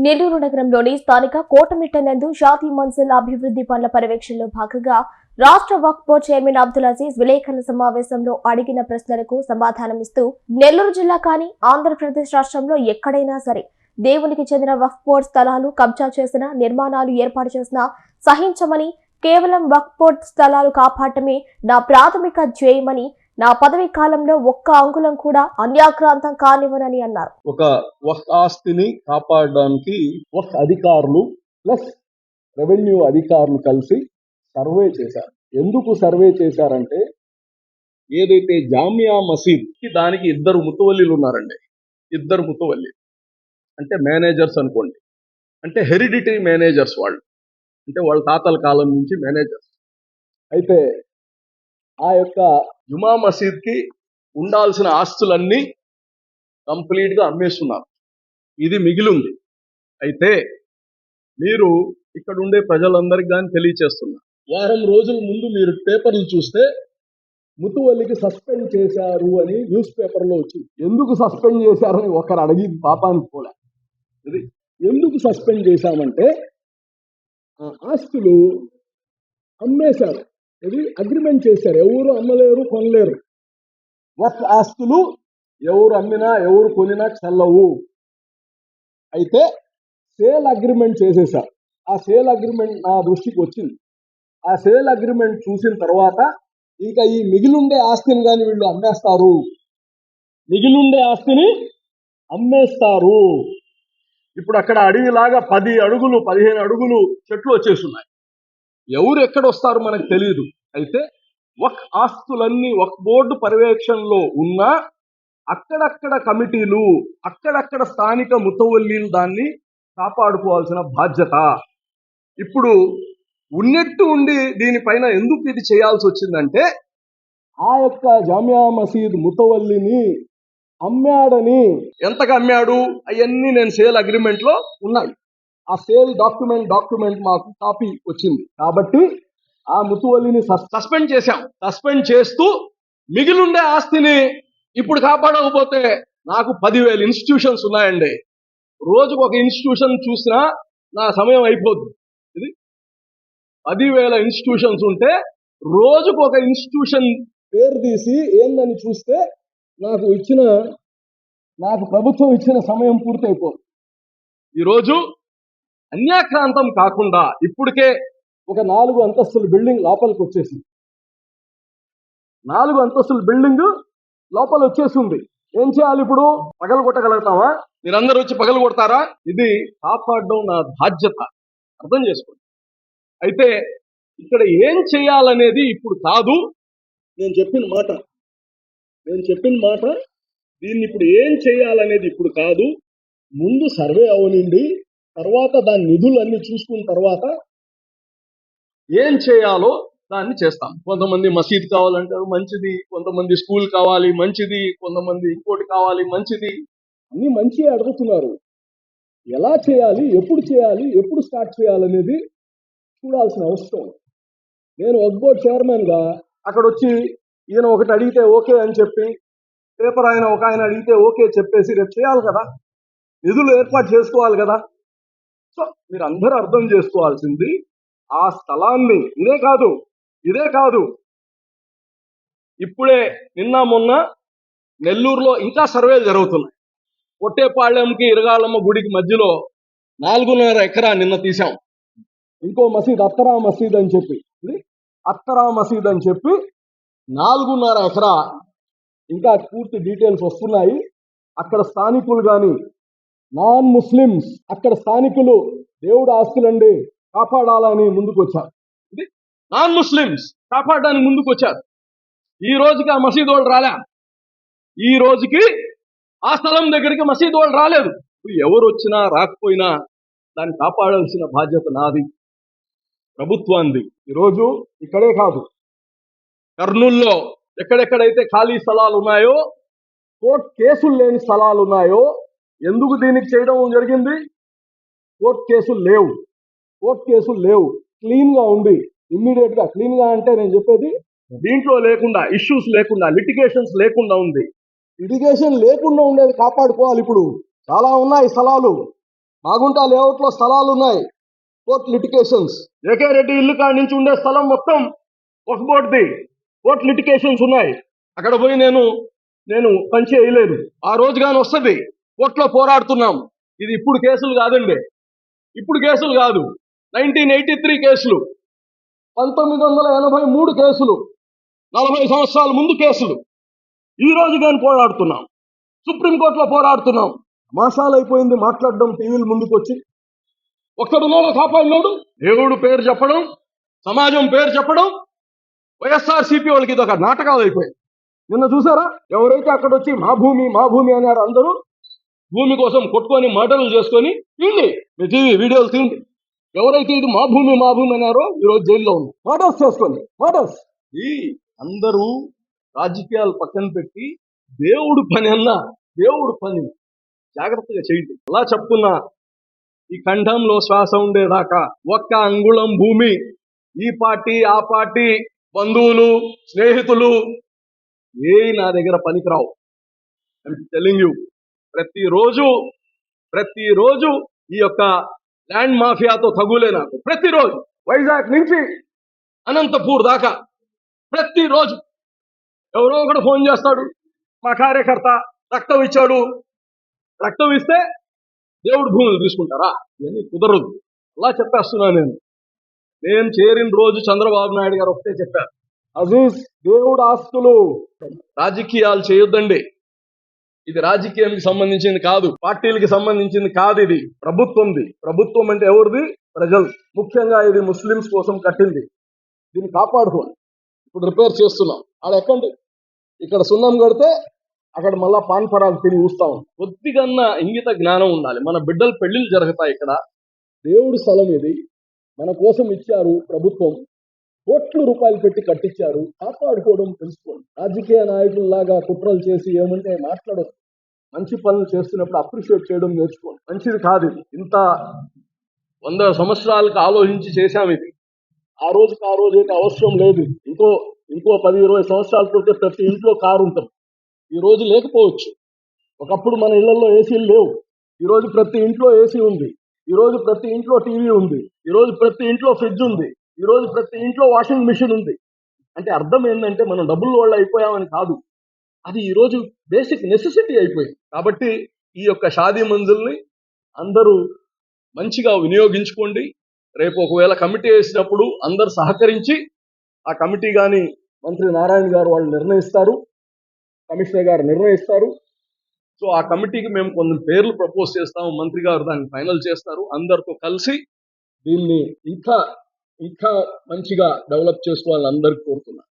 నెల్లూరు నగరంలోని స్థానిక కోటమిట్ట నందు షాదీ మన్సిల్ అభివృద్ధి పనుల పర్యవేక్షణలో భాగంగా రాష్ట్ర వక్ఫ్ బోర్డు చైర్మన్ అబ్దుల్ అజీజ్ విలేకరుల సమావేశంలో అడిగిన ప్రశ్నలకు సమాధానమిస్తూ నెల్లూరు జిల్లా కానీ ఆంధ్రప్రదేశ్ రాష్ట్రంలో ఎక్కడైనా సరే దేవునికి చెందిన వక్ఫ్ బోర్డు స్థలాలు కబ్జా చేసిన నిర్మాణాలు ఏర్పాటు చేసినా సహించమని కేవలం వక్ఫ్ బోర్డు స్థలాలు కాపాడటమే నా ప్రాథమిక ధ్యేయమని నా పదవి కాలంలో ఒక్క అంగుళం కూడా అన్యాక్రాంతం కానివ్వనని అన్నారు. ఒక ఆస్తిని కాపాడడానికి వక్ అధికారులు ప్లస్ రెవెన్యూ అధికారులు కలిసి సర్వే చేశారు. ఎందుకు సర్వే చేశారంటే ఏదైతే జామియా మసీద్కి దానికి ఇద్దరు ముతవల్లీలు ఉన్నారండి. ఇద్దరు ముతవల్లి. అంటే మేనేజర్స్ అనుకోండి. అంటే హెరిడిటరీ మేనేజర్స్ వాళ్ళు. అంటే వాళ్ళ తాతల కాలం నుంచి మేనేజర్స్. అయితే ఆ యొక్క జుమా మసీద్కి ఉండాల్సిన ఆస్తులన్నీ కంప్లీట్గా అమ్మేస్తున్నారు. ఇది మిగిలింది. అయితే మీరు ఇక్కడ ఉండే ప్రజలందరికీ కానీ తెలియచేస్తున్నా. వారం రోజుల ముందు మీరు పేపర్లు చూస్తే ముతువల్లికి సస్పెండ్ చేశారు అని న్యూస్ పేపర్లో వచ్చింది. ఎందుకు సస్పెండ్ చేశారని ఒకరు అడిగి పాపానికి పోలే. ఇది ఎందుకు సస్పెండ్ చేశామంటే ఆ ఆస్తులు అమ్మేశారు. ఇది అగ్రిమెంట్ చేశారు. ఎవరు అమ్మలేరు కొనలేరు. వక్ ఆస్తులు ఎవరు అమ్మినా ఎవరు కొనినా చెల్లవు. అయితే సేల్ అగ్రిమెంట్ చేసేసారు ఆ సేల్ అగ్రిమెంట్ నా దృష్టికి వచ్చింది. ఆ సేల్ అగ్రిమెంట్ చూసిన తర్వాత ఇంకా ఈ మిగిలిండే ఆస్తిని కానీ వీళ్ళు అమ్మేస్తారు. మిగిలిండే ఆస్తిని అమ్మేస్తారు. ఇప్పుడు అక్కడ అడవిలాగా పది అడుగులు పదిహేను అడుగులు చెట్లు వచ్చేస్తున్నాయి ఎవరు ఎక్కడ వస్తారు మనకు తెలియదు అయితే వక్ ఆస్తులన్నీ ఒక బోర్డు పర్యవేక్షణలో ఉన్న అక్కడక్కడ కమిటీలు అక్కడక్కడ స్థానిక ముతవల్లీలు దాన్ని కాపాడుకోవాల్సిన బాధ్యత. ఇప్పుడు ఉన్నట్టు ఉండి దీనిపైన ఎందుకు ఇది చేయాల్సి వచ్చిందంటే ఆ యొక్క జామియా మసీద్ ముతవల్లిని అమ్మాడని ఎంతగా అమ్మాడు? అవన్నీ నేను సేల్ అగ్రిమెంట్లో ఉన్నాయి ఆ సేల్ డాక్యుమెంట్ డాక్యుమెంట్ మాకు కాపీ వచ్చింది. కాబట్టి ఆ ముతువల్లిని సస్పెండ్ చేశాం. సస్పెండ్ చేస్తూ మిగిలిండే ఆస్తిని ఇప్పుడు కాపాడకపోతే నాకు పదివేల ఇన్స్టిట్యూషన్స్ ఉన్నాయండి. రోజుకు ఒక ఇన్స్టిట్యూషన్ చూసినా నా సమయం అయిపోద్ది. ఇది పదివేల ఇన్స్టిట్యూషన్స్ ఉంటే రోజుకు ఒక ఇన్స్టిట్యూషన్ పేరు తీసి ఏందని చూస్తే నాకు ఇచ్చిన నాకు ప్రభుత్వం ఇచ్చిన సమయం పూర్తయిపోతుంది ఈరోజు అన్యాక్రాంతం కాకుండా ఇప్పటికే ఒక నాలుగు అంతస్తుల బిల్డింగ్ లోపలికి వచ్చేసింది. నాలుగు అంతస్తుల బిల్డింగ్ లోపల వచ్చేసింది. ఏం చేయాలి ఇప్పుడు? పగలు కొట్టగలుగుతావా? మీరందరూ వచ్చి పగలు కొడతారా? ఇది కాపాడడం నా బాధ్యత. అర్థం చేసుకోండి. అయితే ఇక్కడ ఏం చేయాలనేది ఇప్పుడు కాదు. నేను చెప్పిన మాట. నేను చెప్పిన మాట. దీన్ని ఇప్పుడు ఏం చేయాలనేది ఇప్పుడు కాదు. ముందు సర్వే అవనండి తర్వాత దాని నిధులన్నీ చూసుకున్న తర్వాత ఏం చేయాలో దాన్ని చేస్తాం. కొంతమంది మసీద్ కావాలంటారు మంచిది. కొంతమంది స్కూల్ కావాలి మంచిది. కొంతమంది ఇంకోటి కావాలి మంచిది. అన్ని మంచి అడుగుతున్నారు. ఎలా చేయాలి ఎప్పుడు చేయాలి ఎప్పుడు స్టార్ట్ చేయాలనేది చూడాల్సిన అవసరం. నేను వక్బోర్డ్ చైర్మన్గా అక్కడ వచ్చి ఈయన ఒకటి అడిగితే ఓకే అని చెప్పి పేపర్ ఆయన ఒక ఆయన అడిగితే ఓకే చెప్పేసి రేపు చేయాలి కదా. నిధులు ఏర్పాటు చేసుకోవాలి కదా. సో మీరు అందరూ అర్థం చేసుకోవాల్సింది ఆ స్థలాన్ని ఇదే కాదు ఇదే కాదు. ఇప్పుడే నిన్న మొన్న నెల్లూరులో ఇంకా సర్వేలు జరుగుతున్నాయి. కొట్టేపాళ్యంకి ఇరగాలమ్మ గుడికి మధ్యలో నాలుగున్నర ఎకరా నిన్న తీసాం ఇంకో మసీద్ అత్తరా మసీద్ అని చెప్పి. ఇది అత్తరా మసీద్ అని చెప్పి నాలుగున్నర ఎకరా ఇంకా పూర్తి డీటెయిల్స్ వస్తున్నాయి. అక్కడ స్థానికులు కానీ నాన్ ముస్లిమ్స్ అక్కడ స్థానికులు దేవుడు ఆస్తులండి కాపాడాలని ముందుకు వచ్చారు నాన్ ముస్లిమ్స్ కాపాడడానికి ముందుకు వచ్చారు ఈ రోజుకి ఆ మసీదు వాళ్ళు రాలే. ఈ రోజుకి ఆ స్థలం దగ్గరికి మసీదు వాళ్ళు రాలేదు. ఎవరు వచ్చినా రాకపోయినా దాన్ని కాపాడాల్సిన బాధ్యత నాది ప్రభుత్వాన్ని ఈరోజు ఇక్కడే కాదు. కర్నూల్లో ఎక్కడెక్కడైతే ఖాళీ స్థలాలు ఉన్నాయో కోర్టు కేసులు లేని స్థలాలు ఉన్నాయో ఎందుకు దీనికి చేయడం జరిగింది? కోర్టు కేసులు లేవు. కోర్టు కేసులు లేవు. క్లీన్గా ఉంది. ఇమ్మీడియట్గా క్లీన్గా అంటే నేను చెప్పేది దీంట్లో లేకుండా ఇష్యూస్ లేకుండా లిటిగేషన్స్ లేకుండా ఉంది. లిటిగేషన్ లేకుండా ఉండేది కాపాడుకోవాలి ఇప్పుడు. చాలా ఉన్నాయి స్థలాలు. మాగుంట లేఅవుట్లో స్థలాలు ఉన్నాయి. కోర్ట్ లిటికేషన్స్ ఏకే రెడ్డి ఇల్లు కాడి నుంచి ఉండే స్థలం మొత్తం ఒక బోర్డుది. కోర్ట్ లిటికేషన్స్ ఉన్నాయి. అక్కడ పోయి నేను నేను పని చేయలేదు. ఆ రోజు కానీ వస్తుంది. కోర్టులో పోరాడుతున్నాం. ఇది ఇప్పుడు కేసులు కాదండి. ఇప్పుడు కేసులు కాదు. నైన్టీన్ ఎయిటీ త్రీ కేసులు. పంతొమ్మిది వందల ఎనభై మూడు కేసులు. నలభై సంవత్సరాల ముందు కేసులు. ఈ రోజు కానీ పోరాడుతున్నాం. సుప్రీంకోర్టులో పోరాడుతున్నాం. మాసాలు అయిపోయింది మాట్లాడడం టీవీల ముందుకు వచ్చి ఒక్కడున్నాడు కాపాడినోడు దేవుడు పేరు చెప్పడం. సమాజం పేరు చెప్పడం. వైఎస్ఆర్ సిపి వాళ్ళకి ఇది ఒక నాటకాలు అయిపోయింది నిన్న చూసారా? ఎవరైతే అక్కడ వచ్చి మా భూమి మా భూమి అన్నారు అందరూ భూమి కోసం కొట్టుకొని మాటలు చేసుకొని తిండి. మీ టీవీ వీడియోలు తిండి. ఎవరైతే ఇది మా భూమి మా భూమి అన్నారో ఈరోజు జైల్లో ఉంది. మర్డర్స్ చేసుకొని మర్డర్స్ ఈ అందరూ రాజకీయాలు పక్కన పెట్టి దేవుడు పని అన్నా దేవుడు పని. జాగ్రత్తగా చేయండి. అలా చెప్తున్నా ఈ కంఠంలో శ్వాస ఉండేదాకా ఒక్క అంగుళం భూమి. ఈ పార్టీ ఆ పార్టీ బంధువులు స్నేహితులు ఏ నా దగ్గర పనికిరావు. టెలింగ్ యూ ప్రతిరోజు ప్రతిరోజు ఈ యొక్క ల్యాండ్ మాఫియాతో తగులే నాకు. ప్రతిరోజు వైజాగ్ నుంచి అనంతపూర్ దాకా ప్రతిరోజు ఎవరో ఒకడు ఫోన్ చేస్తాడు. మా కార్యకర్త రక్తం ఇచ్చాడు. రక్తం ఇస్తే దేవుడు భూములు తీసుకుంటారా? ఇవన్నీ కుదరదు. అలా చెప్పేస్తున్నా నేను. నేను చేరిన రోజు చంద్రబాబు నాయుడు గారు ఒకటే చెప్పారు. అజూస్ దేవుడు ఆస్తులు. రాజకీయాలు చేయొద్దండి. ఇది రాజకీయానికి సంబంధించింది కాదు పార్టీలకి సంబంధించింది కాదు ఇది. ప్రభుత్వంది. ప్రభుత్వం అంటే ఎవరిది? ప్రజలు. ముఖ్యంగా ఇది ముస్లిమ్స్ కోసం కట్టింది. దీన్ని కాపాడుకోండి ఇప్పుడు రిపేర్ చేస్తున్నాం. ఆడ ఎక్కండి. ఇక్కడ సున్నం కడితే అక్కడ మళ్ళా పాన్ పరాలు తిని చూస్తాం కొద్దిగన్నా ఇంగిత జ్ఞానం ఉండాలి. మన బిడ్డలు పెళ్ళిళ్ళు జరుగుతాయి ఇక్కడ. దేవుడి స్థలం ఇది. మన కోసం ఇచ్చారు ప్రభుత్వం. కోట్ల రూపాయలు పెట్టి కట్టించారు. కాపాడుకోవడం తెలుసుకోండి. రాజకీయ నాయకుల్లాగా కుట్రలు చేసి ఏమంటే మాట్లాడొచ్చు మంచి పనులు చేస్తున్నప్పుడు అప్రిషియేట్ చేయడం నేర్చుకోండి. మంచిది కాదు ఇది. ఇంత వంద సంవత్సరాలకు ఆలోచించి చేశాం ఇది. ఆ రోజుకి ఆ రోజు అయితే అవసరం లేదు. ఇంకో ఇంకో పది ఇరవై సంవత్సరాల క్రితం ప్రతి ఇంట్లో కారు ఉంటుంది. ఈ రోజు లేకపోవచ్చు. ఒకప్పుడు మన ఇళ్ళలో ఏసీలు లేవు. ఈరోజు ప్రతి ఇంట్లో ఏసీ ఉంది. ఈరోజు ప్రతి ఇంట్లో టీవీ ఉంది. ఈరోజు ప్రతి ఇంట్లో ఫ్రిడ్జ్ ఉంది. ఈరోజు ప్రతి ఇంట్లో వాషింగ్ మిషన్ ఉంది. అంటే అర్థం ఏంటంటే మనం డబ్బుల వాళ్ళు అయిపోయామని కాదు. అది ఈరోజు బేసిక్ నెసెసిటీ అయిపోయింది. కాబట్టి ఈ యొక్క షాదీ మంజుల్ని అందరూ మంచిగా వినియోగించుకోండి. రేపు ఒకవేళ కమిటీ వేసినప్పుడు అందరు సహకరించి ఆ కమిటీ కానీ మంత్రి నారాయణ గారు వాళ్ళు నిర్ణయిస్తారు. కమిషనర్ గారు నిర్ణయిస్తారు. సో ఆ కమిటీకి మేము కొన్ని పేర్లు ప్రపోజ్ చేస్తాము. మంత్రి గారు దాన్ని ఫైనల్ చేస్తారు. అందరితో కలిసి దీన్ని ఇంకా ఇంకా మంచిగా డెవలప్ చేసుకోవాలని అందరికి కోరుతున్నాను.